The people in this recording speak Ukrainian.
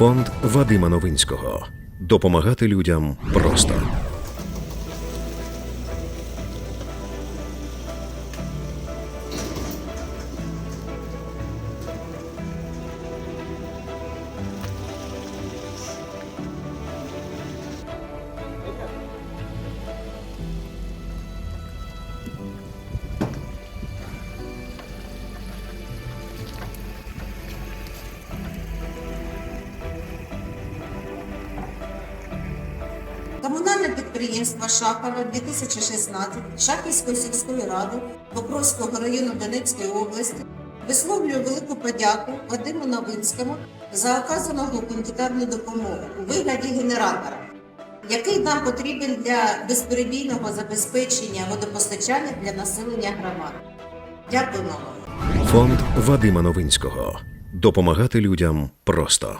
Фонд Вадима Новинського. Допомагати людям просто. Комунальне підприємство Шахова 2016 Шахівської сільської ради Покровського району Донецької області висловлює велику подяку Вадиму Новинському за оказану гуманітарну допомогу у вигляді генератора, який нам потрібен для безперебійного забезпечення водопостачання для населення громади. Дякуємо вам. Фонд Вадима Новинського. Допомагати людям просто.